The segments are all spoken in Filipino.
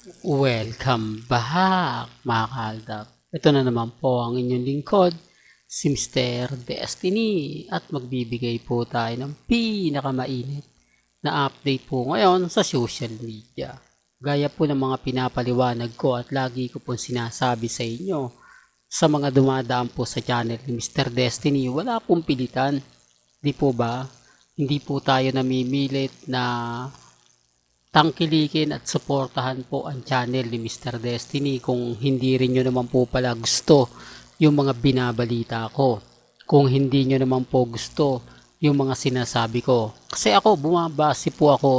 Welcome back mga kaaldap. Ito na naman po ang inyong lingkod, si Mr. Destiny at magbibigay po tayo ng pinakamainit na update po ngayon sa social media. Gaya po ng mga pinapaliwanag ko at lagi ko po sinasabi sa inyo sa mga dumadaan po sa channel ni Mr. Destiny, wala pong pilitan. Di po ba? Hindi po tayo namimilit na tangkilikin at suportahan po ang channel ni Mr. Destiny kung hindi rin nyo naman po pala gusto yung mga binabalita ko. Kung hindi nyo naman po gusto yung mga sinasabi ko. Kasi ako, bumabase po ako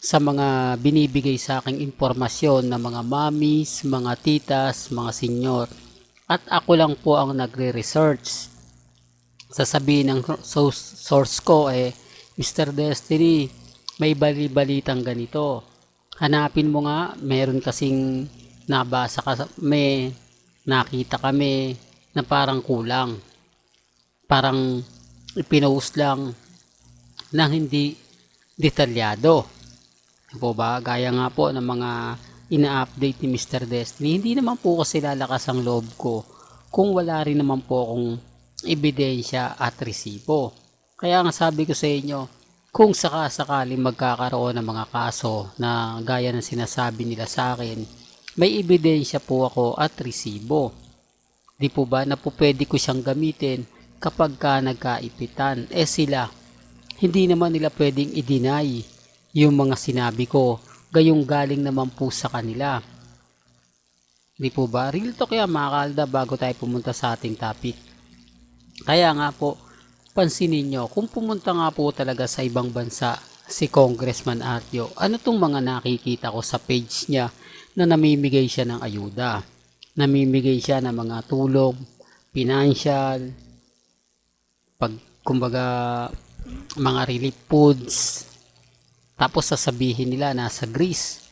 sa mga binibigay sa aking impormasyon ng mga mamis, mga titas, mga senyor. At ako lang po ang nagre-research. Sasabihin ng source ko eh, Mr. Destiny, may bali-balitang ganito. Hanapin mo nga, meron kasing nabasa ka, may nakita kami na parang kulang. Parang ipinost lang na hindi detalyado. Po ba? Gaya nga po ng mga ina-update ni Mr. Destiny, hindi naman po kasi lalakas ang loob ko kung wala rin naman po akong ebidensya at resibo. Kaya nga sabi ko sa inyo, kung sakasakali magkakaroon ng mga kaso na gaya ng sinasabi nila sa akin, may ebidensya po ako at resibo. Di po ba na po pwede ko siyang gamitin kapag ka nagkaipitan? Eh sila, hindi naman nila pwedeng i-deny yung mga sinabi ko, gayong galing naman po sa kanila. Di po ba? Real talk yan mga kalda bago tayo pumunta sa ating topic. Kaya nga po, pansinin nyo, kung pumunta nga po talaga sa ibang bansa si Congressman Artio, ano tong mga nakikita ko sa page niya na namimigay siya ng ayuda? Namimigay siya ng mga tulong, financial, pag kumbaga mga relief foods, tapos sasabihin nila nasa Greece.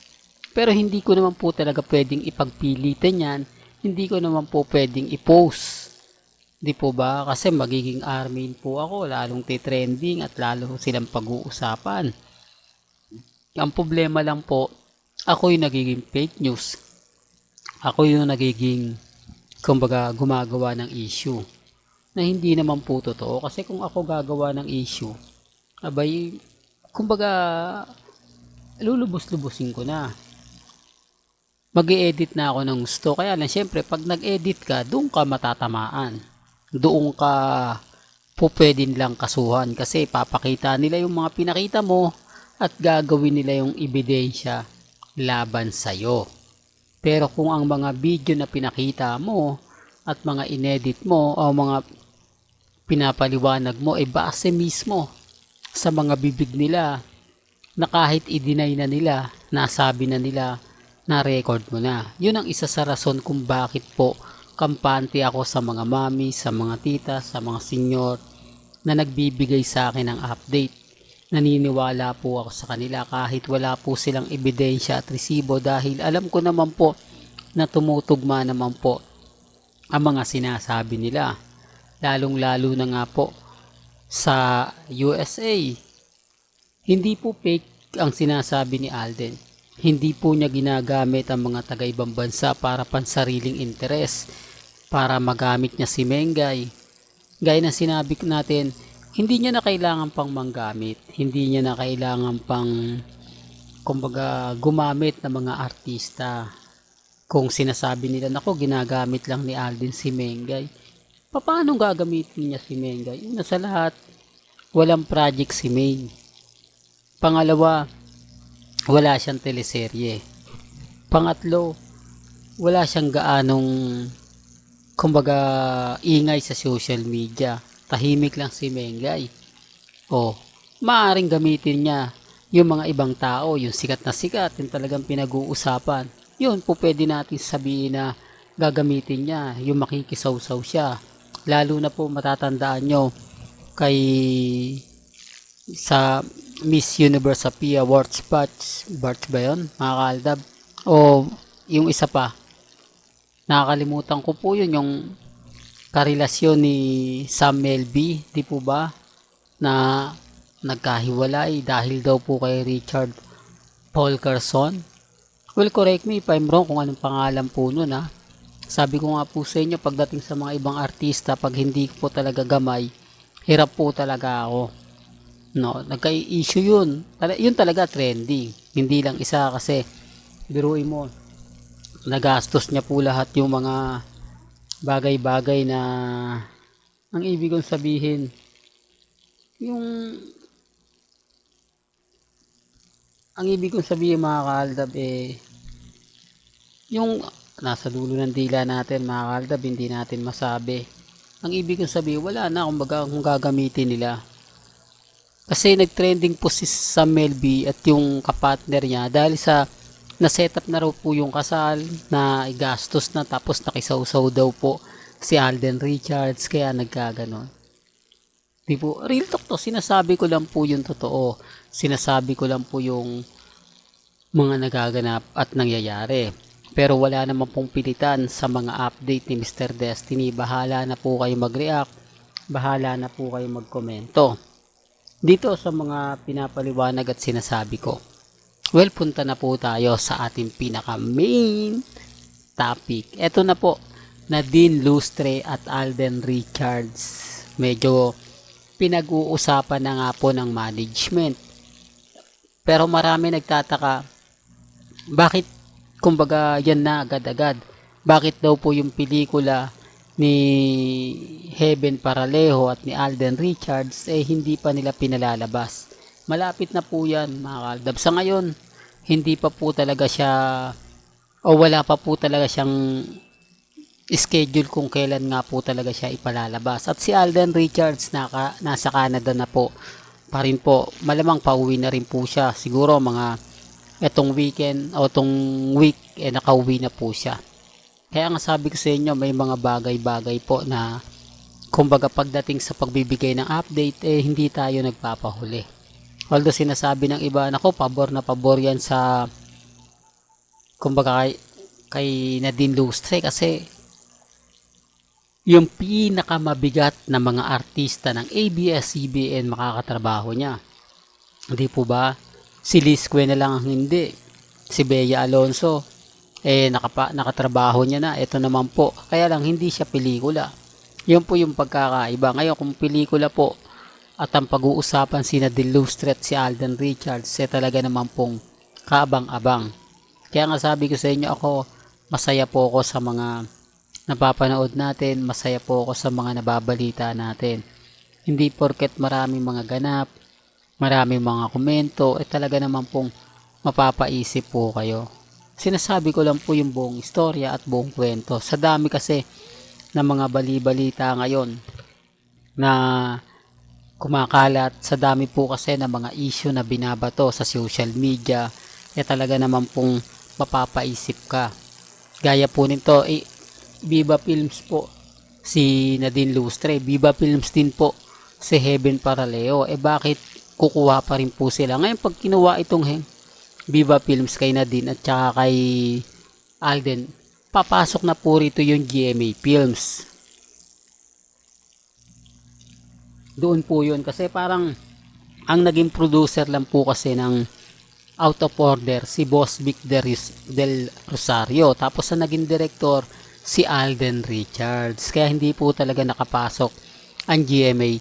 Pero hindi ko naman po talaga pwedeng ipagpilitan yan, hindi ko naman po pwedeng i-post Di po ba? Kasi magiging armin po ako, lalong titrending at lalo silang pag-uusapan. Ang problema lang po, ako yung nagiging fake news. Ako yung nagiging, kumbaga, gumagawa ng issue. Na hindi naman po totoo. Kasi kung ako gagawa ng issue, abay, kumbaga, lulubos-lubusin ko na. mag edit na ako ng gusto. Kaya lang, syempre, pag nag-edit ka, doon ka matatamaan doon ka po pwede nilang kasuhan kasi papakita nila yung mga pinakita mo at gagawin nila yung ebidensya laban sa'yo. Pero kung ang mga video na pinakita mo at mga inedit mo o mga pinapaliwanag mo ay base mismo sa mga bibig nila na kahit i-deny na nila, nasabi na nila na record mo na. Yun ang isa sa rason kung bakit po kampante ako sa mga mami, sa mga tita, sa mga senyor na nagbibigay sa akin ng update. Naniniwala po ako sa kanila kahit wala po silang ebidensya at resibo dahil alam ko naman po na tumutugma naman po ang mga sinasabi nila. Lalong lalo na nga po sa USA. Hindi po fake ang sinasabi ni Alden. Hindi po niya ginagamit ang mga taga-ibang bansa para pansariling interes para magamit niya si Mengay. Gaya ng sinabi natin, hindi niya na kailangan pang manggamit. Hindi niya na kailangan pang kumbaga gumamit ng mga artista. Kung sinasabi nila, nako ginagamit lang ni Alden si Mengay. Paano gagamitin niya si Mengay? Una sa lahat, walang project si May. Pangalawa, wala siyang teleserye. Pangatlo, wala siyang gaanong kumbaga ingay sa social media. Tahimik lang si Mengay. O, maaring gamitin niya yung mga ibang tao, yung sikat na sikat, yung talagang pinag-uusapan. Yun po pwede natin sabihin na gagamitin niya, yung makikisaw-saw siya. Lalo na po matatandaan nyo kay sa Miss Universe sa Pia Warts Batch, Batch ba yun? Mga kaaldab. O yung isa pa, nakakalimutan ko po yun yung karelasyon ni Sam Melby, di po ba? Na nagkahiwalay dahil daw po kay Richard Paul Carson. Well, correct me if I'm wrong kung anong pangalan po nun ha. Sabi ko nga po sa inyo, pagdating sa mga ibang artista, pag hindi ko po talaga gamay, hirap po talaga ako. No, nagka-issue yun. Yun talaga trending. Hindi lang isa kasi biruin mo. Nagastos niya po lahat yung mga bagay-bagay na ang ibig kong sabihin yung ang ibig kong sabihin mga kaaldab eh yung nasa dulo ng dila natin mga kaaldab hindi natin masabi ang ibig kong sabihin wala na kumbaga kung gagamitin nila kasi nagtrending po si Sam Melby at yung kapartner niya dahil sa na-set up na raw po yung kasal na gastos na tapos nakisaw-saw daw po si Alden Richards kaya nagkaganon. Di po, real talk to, sinasabi ko lang po yung totoo. Sinasabi ko lang po yung mga nagaganap at nangyayari. Pero wala naman pong pilitan sa mga update ni Mr. Destiny. Bahala na po kayo mag-react. Bahala na po kayo magkomento. Dito sa mga pinapaliwanag at sinasabi ko. Well, punta na po tayo sa ating pinaka main topic. Ito na po, Nadine Lustre at Alden Richards. Medyo pinag-uusapan na nga po ng management. Pero marami nagtataka, bakit kumbaga yan na agad-agad? Bakit daw po yung pelikula ni Heaven Paralejo at ni Alden Richards eh hindi pa nila pinalalabas? Malapit na po yan mga kaldab. Sa ngayon, hindi pa po talaga siya o wala pa po talaga siyang schedule kung kailan nga po talaga siya ipalalabas. At si Alden Richards naka, nasa Canada na po pa rin po. Malamang pauwi na rin po siya. Siguro mga etong weekend o etong week eh nakauwi na po siya. Kaya nga sabi ko sa inyo may mga bagay-bagay po na kumbaga pagdating sa pagbibigay ng update eh hindi tayo nagpapahuli. Although sinasabi ng iba, nako pabor na pabor yan sa kumbaga kay, kay Nadine Lustre kasi yung pinakamabigat na mga artista ng ABS-CBN makakatrabaho niya. Hindi po ba? Si Liz Cuen na lang ang hindi. Si Bea Alonso, eh nakapa, nakatrabaho niya na. Ito naman po. Kaya lang hindi siya pelikula. Yun po yung pagkakaiba. Ngayon kung pelikula po at ang pag-uusapan si Nadine Lustre at si Alden Richards, eh talaga naman pong kaabang-abang. Kaya nga sabi ko sa inyo ako, masaya po ako sa mga napapanood natin, masaya po ako sa mga nababalita natin. Hindi porket maraming mga ganap, maraming mga komento, eh talaga naman pong mapapaisip po kayo. Sinasabi ko lang po yung buong istorya at buong kwento. Sa dami kasi ng mga bali-balita ngayon na kumakalat, sa dami po kasi ng mga issue na binabato sa social media, eh talaga naman pong mapapaisip ka. Gaya po nito, eh, Viva Films po si Nadine Lustre. Viva Films din po si Heaven Paraleo. Eh bakit kukuha pa rin po sila? Ngayon pag kinuha itong Viva Films kay Nadine at saka kay Alden, papasok na po rito yung GMA Films. Doon po yun kasi parang ang naging producer lang po kasi ng out of order si Boss Vic del Rosario. Tapos ang naging director si Alden Richards. Kaya hindi po talaga nakapasok ang GMA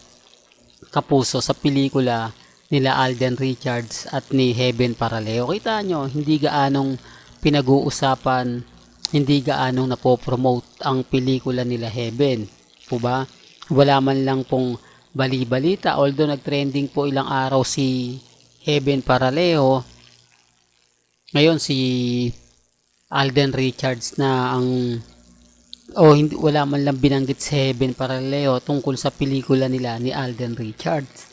kapuso sa pelikula nila Alden Richards at ni Heaven Paraleo. Kita nyo, hindi gaanong pinag-uusapan, hindi gaanong napopromote ang pelikula nila Heaven. Po ba? Wala man lang pong bali-balita. Although nag-trending po ilang araw si Heaven Paraleo, ngayon si Alden Richards na ang o hindi, wala man lang binanggit si Heaven Paraleo tungkol sa pelikula nila ni Alden Richards.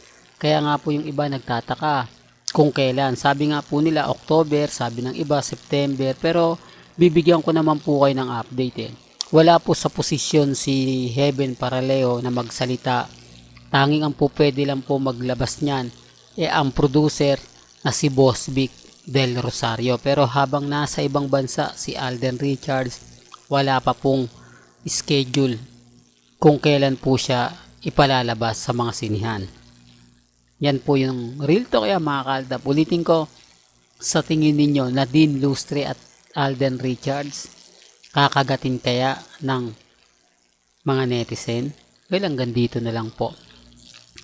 Kaya nga po yung iba nagtataka kung kailan. Sabi nga po nila October, sabi ng iba September, pero bibigyan ko naman po kayo ng update eh. Wala po sa posisyon si Heaven Paraleo na magsalita. Tanging ang po pwede lang po maglabas niyan eh ang producer na si Boss Vic Del Rosario. Pero habang nasa ibang bansa si Alden Richards, wala pa pong schedule kung kailan po siya ipalalabas sa mga sinihan. Yan po yung real talk kaya mga kaldap. Ulitin ko, sa tingin ninyo, Nadine Lustre at Alden Richards kakagatin kaya ng mga netizen? Well, hanggang dito na lang po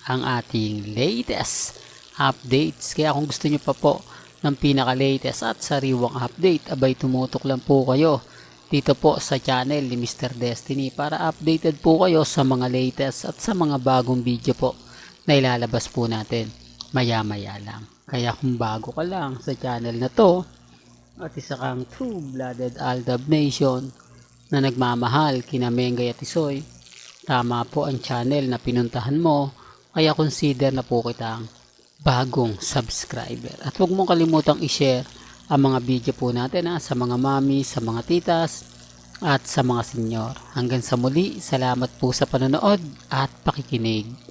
ang ating latest updates. Kaya kung gusto nyo pa po ng pinaka-latest at sariwang update, abay tumutok lang po kayo dito po sa channel ni Mr. Destiny para updated po kayo sa mga latest at sa mga bagong video po na ilalabas po natin maya-maya lang. Kaya kung bago ka lang sa channel na to at isa kang true-blooded Aldab Nation na nagmamahal kina Mengay at Isoy, tama po ang channel na pinuntahan mo kaya consider na po kitang bagong subscriber. At huwag mong kalimutang i-share ang mga video po natin ha, sa mga mami, sa mga titas, at sa mga senyor. Hanggang sa muli, salamat po sa panonood at pakikinig.